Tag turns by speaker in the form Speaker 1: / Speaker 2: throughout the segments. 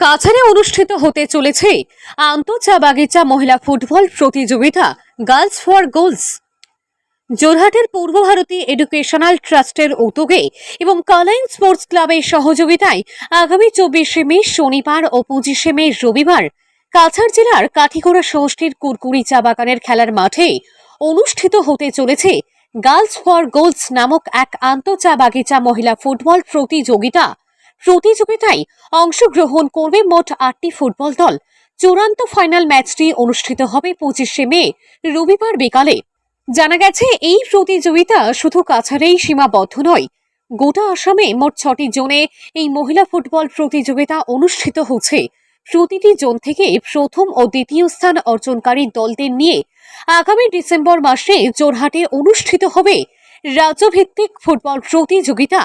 Speaker 1: কাছাড়ে অনুষ্ঠিত হতে চলেছে আন্তঃচা বাগিচা মহিলা ফুটবল প্রতিযোগিতা girls for goals জোরহাটের Purba Bharati educational ট্রাস্টের উদ্যোগে এবং কালাইন স্পোর্টস ক্লাবের সহযোগিতায় আগামী চব্বিশে মে, শনিবার ও পঁচিশে মে রবিবার কাছাড় জেলার কাঠিগোড়া সমষ্টির কুরকুড়ি চা বাগানের খেলার মাঠে অনুষ্ঠিত হতে চলেছে গার্লস ফর গোলস নামক এক আন্তঃচা বাগিচা মহিলা ফুটবল প্রতিযোগিতা। প্রতিযোগিতায় অংশগ্রহণ করবে মোট আটটি ফুটবল দল। চূড়ান্ত ফাইনাল ম্যাচটি অনুষ্ঠিত হবে পঁচিশে মে, রবিবার বিকালে। জানা গেছে, এই প্রতিযোগিতা শুধু কাছাড়েই সীমাবদ্ধ নয়। গোটা আসামে মোট ছটি জোনে এই মহিলা ফুটবল প্রতিযোগিতা অনুষ্ঠিত হচ্ছে। প্রতিটি জোন থেকে প্রথম ও দ্বিতীয় স্থান অর্জনকারী দলদের নিয়ে আগামী ডিসেম্বর মাসে জোরহাটে অনুষ্ঠিত হবে রাজ্যভিত্তিক ফুটবল প্রতিযোগিতা।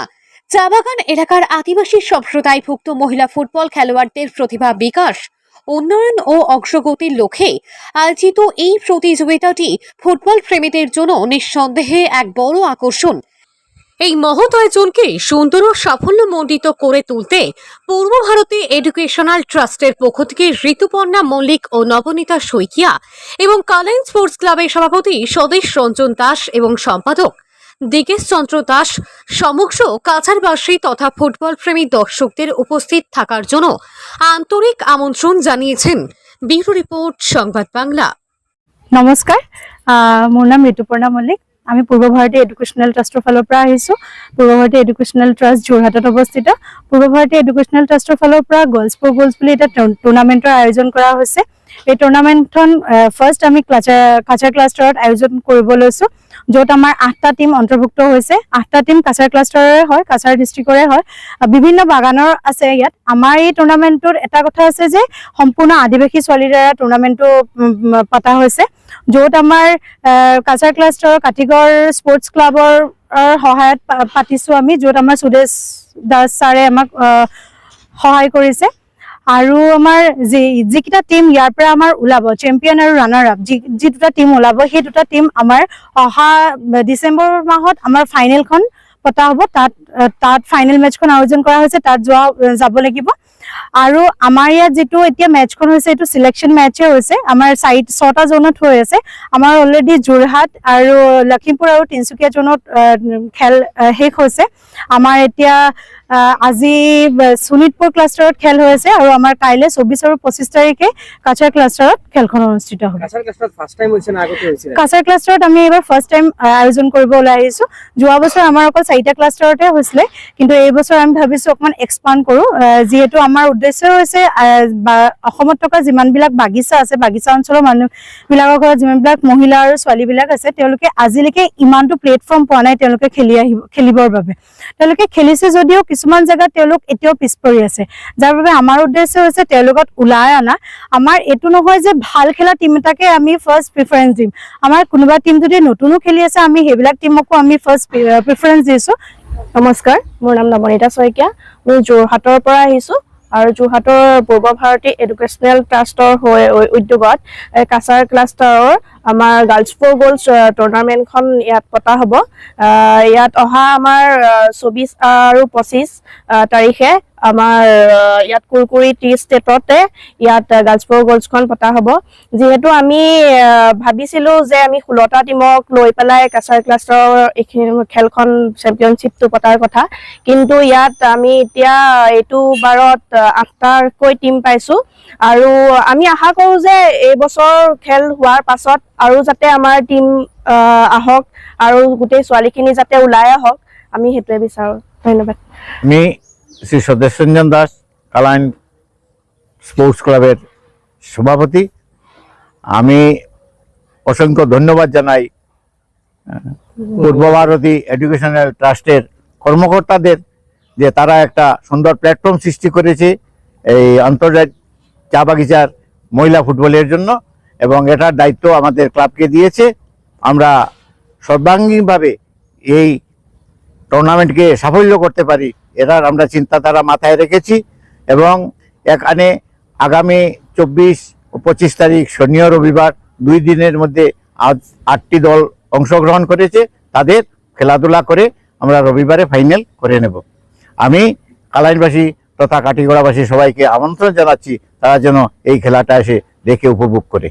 Speaker 1: চা বাগান এলাকার আদিবাসী সম্প্রদায়ভুক্ত মহিলা ফুটবল খেলোয়াড়দের প্রতিভা বিকাশ, উন্নয়ন ও অগ্রগতির লক্ষ্যে আয়োজিত এই প্রতিযোগিতাটি ফুটবল প্রেমীদের জন্য নিঃসন্দেহে এক বড় আকর্ষণ। এই মহৎ আয়োজনকে সুন্দর ও সাফল্যমণ্ডিত করে তুলতে পূর্ব ভারতী এডুকেশনাল ট্রাস্টের পক্ষ থেকে ঋতুপর্ণা মল্লিক ও নবনীতা শইকিয়া এবং কালাইন স্পোর্টস ক্লাবের সভাপতি স্বদেশ রঞ্জন দাস এবং সম্পাদক দিগেশ চন্দ্র দাস সমগ্র কাছাড়বাসী তথা ফুটবল প্রেমী দর্শকদের উপস্থিত থাকার জন্য আন্তরিক আমন্ত্রণ জানিয়েছেন ব্যুরো রিপোর্ট সংবাদ বাংলা।
Speaker 2: নমস্কাৰ আহ, মোৰ নাম ঋতুপৰ্ণা মল্লিক। আমি পূৰ্ব ভাৰতী এডুকেশ্যনেল ট্ৰাষ্টৰ ফালৰ পৰা আহিছোঁ। পূৰ্ব ভাৰতী এডুকেশ্যনেল ট্ৰাষ্ট যোৰহাটত অৱস্থিত। পূৰ্ব ভাৰতী এডুকেশ্যনেল ট্ৰাষ্টৰ ফালৰ পৰা গাৰ্লছ ফৰ গ'লছ বুলি এটা টুৰ্ণামেণ্টৰ আয়োজন কৰা হৈছে। এই টুৰ্ণামেণ্টখন ফাৰ্ষ্ট আমি কাছাৰ ক্লাষ্টাৰত আয়োজন কৰিব লৈছোঁ, য'ত আমাৰ আঠটা টীম অন্তৰ্ভুক্ত হৈছে। আঠটা টীম কাছাৰ ক্লাষ্টাৰৰে হয় কাছাৰ ডিষ্ট্ৰিক্টৰে হয়। বিভিন্ন বাগানৰ আছে ইয়াত। আমাৰ এই টুৰ্ণামেণ্টটোত এটা কথা আছে যে, সম্পূৰ্ণ আদিবাসী ছোৱালীৰ দ্বাৰা টুৰ্ণামেণ্টটো পতা হৈছে। য'ত আমাৰ কাছাৰ ক্লাষ্টাৰৰ কাঠিগড় স্পৰ্টছ ক্লাবৰ সহায়ত পাতিছোঁ আমি, য'ত আমাৰ সুদেশ দাস ছাৰে আমাক সহায় কৰিছে। আৰু আমাৰ যি, যিকেইটা টীম ইয়াৰ পৰা আমাৰ ওলাব চেম্পিয়ন আৰু ৰানাৰ আপ যি দুটা টীম ওলাব, সেই দুটা টীম আমাৰ অহা ডিচেম্বৰ মাহত আমাৰ ফাইনেলখন পতা হ'ব। তাত তাত ফাইনেল মেটচখন আয়োজন কৰা হৈছে, তাত যোৱা, যাব লাগিব। আৰু আমাৰ ইয়াত যিটো এতিয়া মেটচখন হৈছে, এইটো চিলেকশ্যন মেটচে হৈছে। আমাৰ চাৰি, ছটা জোনত হৈ আছে। আমাৰ অলৰেডি যোৰহাট আৰু লখিমপুৰ আৰু তিনিচুকীয়া জোনত খেল শেষ হৈছে। আমাৰ এতিয়া আজি শোণিতপুৰ ক্লাষ্টাৰত খেল হৈ আছে আৰু আমাৰ কাইলৈ চৌবিছ আৰু পঁচিছ তাৰিখে কাছাৰ ক্লাষ্টাৰত খেলখন অনুষ্ঠিত হ'ব।
Speaker 3: কাছাৰ
Speaker 2: ক্লাষ্টাৰত আমি এইবাৰ ফাৰ্ষ্ট টাইম আয়োজন কৰিব ওলাই আহিছোঁ। যোৱা বছৰ আমাৰ অকল চাৰিটা ক্লাষ্টাৰতে হৈছিলে কিন্তু এই বছৰ আমি ভাবিছোঁ অকণমান এক্সপাণ্ড কৰোঁ। যিহেতু আমাৰ উদ্দেশ্য হৈছে অসমত থকা যিমানবিলাক বাগিচা আছে বাগিচা অঞ্চলৰ মানুহবিলাকৰ ঘৰত যিমানবিলাক মহিলা আৰু ছোৱালীবিলাক আছে তেওঁলোকে আজিলৈকে ইমানটো প্লেটফৰ্ম পোৱা নাই তেওঁলোকে খেলি আহিব খেলিবৰ বাবে। তেওঁলোকে খেলিছে যদিও কিছুমান জেগাত তেওঁলোক এতিয়াও পিছ পৰি আছে। যাৰ বাবে আমাৰ উদ্দেশ্য হৈছে তেওঁলোকক ওলাই অনা। আমাৰ এইটো নহয় যে ভাল খেলা টিম এটাকে আমি ফাৰ্ষ্ট প্ৰিফাৰেঞ্চ দিম। আমাৰ কোনোবা টিম যদি নতুনো খেলি আছে আমি সেইবিলাক টিমকো আমি ফাৰ্ষ্ট প্ৰিফাৰেঞ্চ দিছোঁ।
Speaker 4: নমস্কাৰ মোৰ নাম নৱনীতা শইকীয়া। মই যোৰহাটৰ পৰা আহিছোঁ। আৰু যোৰহাটৰ পূৰ্ব ভাৰতী এডুকেশ্যনেল ট্ৰাষ্টৰ হৈ উদ্যোগত কাছাৰ ক্লাষ্টাৰৰ আমাৰ গাৰ্লছ ফৰ গ'লছ টুৰ্ণামেণ্টখন ইয়াত পতা হ'ব। ইয়াত অহা আমাৰ চৌবিছ আৰু পঁচিছ তাৰিখে আমাৰ ইয়াত কুৰকুৰি টি ষ্টেটতে ইয়াত গাৰ্লছ ফৰ গ'লছখন পতা হ'ব। যিহেতু আমি ভাবিছিলোঁ যে আমি ষোল্লটা টিমক লৈ পেলাই কাছাৰ ক্লাষ্টাৰৰ এইখিনি খেলখন চেম্পিয়নশ্বিপটো পতাৰ কথা। কিন্তু ইয়াত আমি এতিয়া এইটো বাৰত আঠটাকৈ টিম পাইছোঁ। আৰু আমি আশা কৰোঁ যে এইবছৰ খেল হোৱাৰ পাছত আৰু যাতে আমাৰ টিম আহক আৰু গোটেই ছোৱালীখিনি যাতে ওলাই আহক আমি সেইটোৱে বিচাৰোঁ। ধন্যবাদ।
Speaker 5: আমি শ্রী স্বদেশ রঞ্জন দাস, কালাইন স্পোর্টস ক্লাবের সভাপতি। আমি অসংখ্য ধন্যবাদ জানাই পূর্ব ভারতী এডুকেশনাল ট্রাস্টের কর্মকর্তাদের যে তারা একটা সুন্দর প্ল্যাটফর্ম সৃষ্টি করেছে এই আন্তর্জাতিক চা বাগিচার মহিলা ফুটবলের জন্য এবং এটার দায়িত্ব আমাদের ক্লাবকে দিয়েছে। আমরা সর্বাঙ্গীনভাবে এই টুর্নামেন্টকে সাফল্য করতে পারি। এটার আমরা চিন্তাধারা মাথায় রেখেছি এবং এখানে আগামী চব্বিশ ও পঁচিশ তারিখ শনি রবিবার দুই দিনের মধ্যে আজ আটটি দল অংশগ্রহণ করেছে, তাদের খেলাধুলা করে আমরা রবিবারে ফাইনাল করে নেব। আমি কালাইনবাসী তথা কাটিগড়াবাসী সবাইকে আমন্ত্রণ জানাচ্ছি, তারা যেন এই খেলাটা এসে দেখে উপভোগ করে।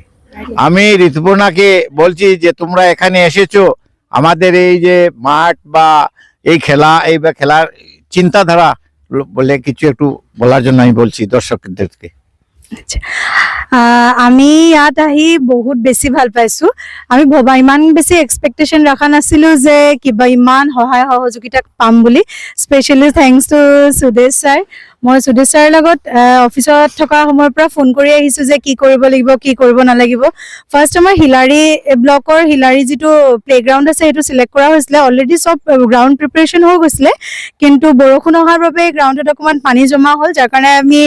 Speaker 5: আমি ঋতুপর্ণাকে বলছি যে, তোমরা এখানে এসেছ, আমাদের এই যে মাঠ বা এই খেলা, এই বা খেলার চিন্তাধারা ল- বলে কিছু একটু বলার জন্য আমি বলছি দর্শকদেরকে
Speaker 2: আহ, আমি ইয়াত আহি বহুত বেছি ভাল পাইছো আমি ভবা ইমান বেছি এক্সপেক্টেশ্যন ৰখা নাছিলো যে কিবা ইমান সহায় সহযোগিতা পাম বুলি specially thanks to Sudesh sir মই সুদেশ ছাৰৰ লগত অফিচত থকা সময়ৰ পৰা ফোন কৰি আহিছো যে কি কৰিব লাগিব, কি কৰিব নালাগিব। ফাৰ্ষ্ট আমাৰ হিলাৰী ব্লকৰ হিলাৰী যিটো প্লেগ্ৰাউণ্ড আছে, সেইটো চিলেক্ট কৰা হৈছিলে। অলৰেডি চব গ্ৰাউণ্ড প্ৰিপেৰেশ্যন হৈ গৈছিলে। কিন্তু বৰষুণ অহাৰ বাবে গ্ৰাউণ্ডত অকণমান পানী জমা হ'ল, যাৰ কাৰণে আমি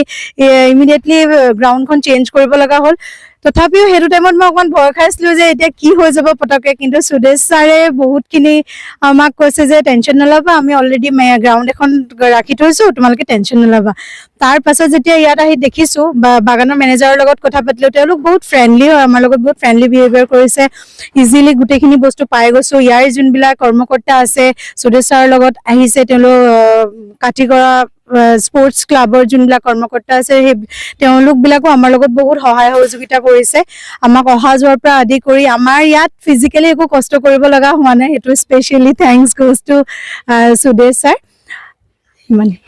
Speaker 2: ইমিডিয়েটলি গ্ৰাউণ্ডখন চেঞ্জ কৰিব লগা হ'ল। তথাপিও সেইটো টাইমত মই অকণমান ভয় খাইছিলো যে এতিয়া কি হৈ যাব পটককে কিন্তু সুদেশ ছাৰে বহুতখিনি আমাক কৈছে যে টেনশ্যন নল'বা আমি অলৰেডি গ্ৰাউণ্ড এখন ৰাখি থৈছো তোমালোকে টেনশ্যন নল'বা। তাৰ পাছত যেতিয়া ইয়াত আহি দেখিছো বা বাগানৰ মেনেজাৰৰ লগত কথা পাতিলো তেওঁলোক বহুত ফ্ৰেণ্ডলি হয় আমাৰ লগত বহুত ফ্ৰেণ্ডলি বিহেভিয়াৰ কৰিছে। ইজিলি গোটেইখিনি বস্তু পাই গৈছো। ইয়াৰ যোনবিলাক কৰ্মকৰ্তা আছে সুদেশ ছাৰৰ লগত আহিছে তেওঁলোক আহ, কাঠিগড়া স্পৰ্টছ ক্লাবৰ যোনবিলাক কৰ্মকৰ্তা আছে সেই তেওঁলোকবিলাকো আমাৰ লগত বহুত সহায় সহযোগিতা কৰিছে। আমাক অহা যোৱাৰ পৰা আদি কৰি আমাৰ ইয়াত ফিজিকেলি একো কষ্ট কৰিব লগা হোৱা নাই। সেইটো specially thanks goes to Sudesh sir ইমানেই।